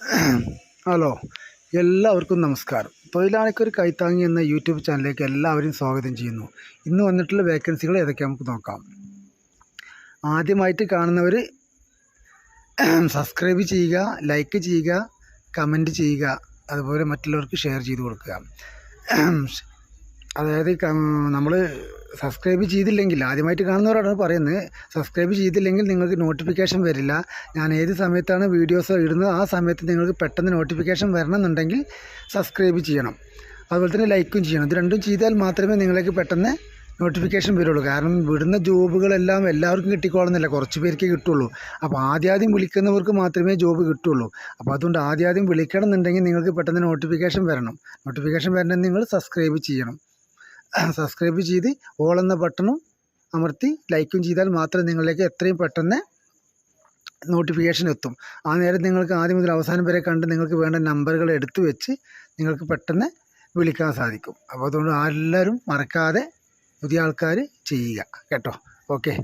Hello എല്ലാവർക്കും നമസ്കാരം. തൊഴിലാളിക്കൊരു കൈത്താങ്ങി എന്ന യൂട്യൂബ് ചാനലിലേക്ക് എല്ലാവരും സ്വാഗതം ചെയ്യുന്നു. ഇന്ന് വന്നിട്ടുള്ള വേക്കൻസികൾ ഏതൊക്കെ നമുക്ക് നോക്കാം. ആദ്യമായിട്ട് കാണുന്നവർ സബ്സ്ക്രൈബ് ചെയ്യുക ലൈക്ക് ചെയ്യുക കമന്റ് ചെയ്യുക അതുപോലെ മറ്റുള്ളവർക്ക് ഷെയർ ചെയ്ത് കൊടുക്കുക. അതായത് നമ്മൾ സബ്സ്ക്രൈബ് ചെയ്തില്ലെങ്കിൽ ആദ്യമായിട്ട് കാണുന്നവരാണ് പറയുന്നത് സബ്സ്ക്രൈബ് ചെയ്തില്ലെങ്കിൽ നിങ്ങൾക്ക് നോട്ടിഫിക്കേഷൻ വരില്ല. ഞാൻ ഏത് സമയത്താണ് വീഡിയോസ് ഇടുന്നത് ആ സമയത്ത് നിങ്ങൾക്ക് പെട്ടെന്ന് നോട്ടിഫിക്കേഷൻ വരണമെന്നുണ്ടെങ്കിൽ സബ്സ്ക്രൈബ് ചെയ്യണം. അതുപോലെ തന്നെ ലൈക്കും ചെയ്യണം. ഇത് രണ്ടും ചെയ്താൽ മാത്രമേ നിങ്ങൾക്ക് പെട്ടെന്ന് നോട്ടിഫിക്കേഷൻ വരുള്ളൂ. കാരണം വിടുന്ന ജോബുകളെല്ലാം എല്ലാവർക്കും കിട്ടിക്കോളുന്നില്ല. കുറച്ച് പേർക്ക് കിട്ടുള്ളൂ. അപ്പോൾ ആദ്യാദ്യം വിളിക്കുന്നവർക്ക് മാത്രമേ ജോബ് കിട്ടുള്ളൂ. അപ്പോൾ അതുകൊണ്ട് ആദ്യാദ്യം വിളിക്കണം എന്നുണ്ടെങ്കിൽ നിങ്ങൾക്ക് പെട്ടെന്ന് നോട്ടിഫിക്കേഷൻ വരണം. നോട്ടിഫിക്കേഷൻ വരണമെങ്കിൽ നിങ്ങൾ സബ്സ്ക്രൈബ് ചെയ്യണം. സബ്സ്ക്രൈബ് ചെയ്ത് ഓൾ എന്ന ബട്ടണും അമർത്തി ലൈക്കും ചെയ്താൽ മാത്രമേ നിങ്ങളിലേക്ക് എത്രയും പെട്ടെന്ന് നോട്ടിഫിക്കേഷൻ എത്തും. ആ നേരം നിങ്ങൾക്ക് ആദ്യം മുതൽ അവസാനം വരെ കണ്ട് നിങ്ങൾക്ക് വേണ്ട നമ്പറുകൾ എടുത്തു വെച്ച് നിങ്ങൾക്ക് പെട്ടെന്ന് വിളിക്കാൻ സാധിക്കും. അപ്പോൾ അതുകൊണ്ട് എല്ലാവരും മറക്കാതെ പുതിയ ആൾക്കാർ ചെയ്യുക. കേട്ടോ? ഓക്കെ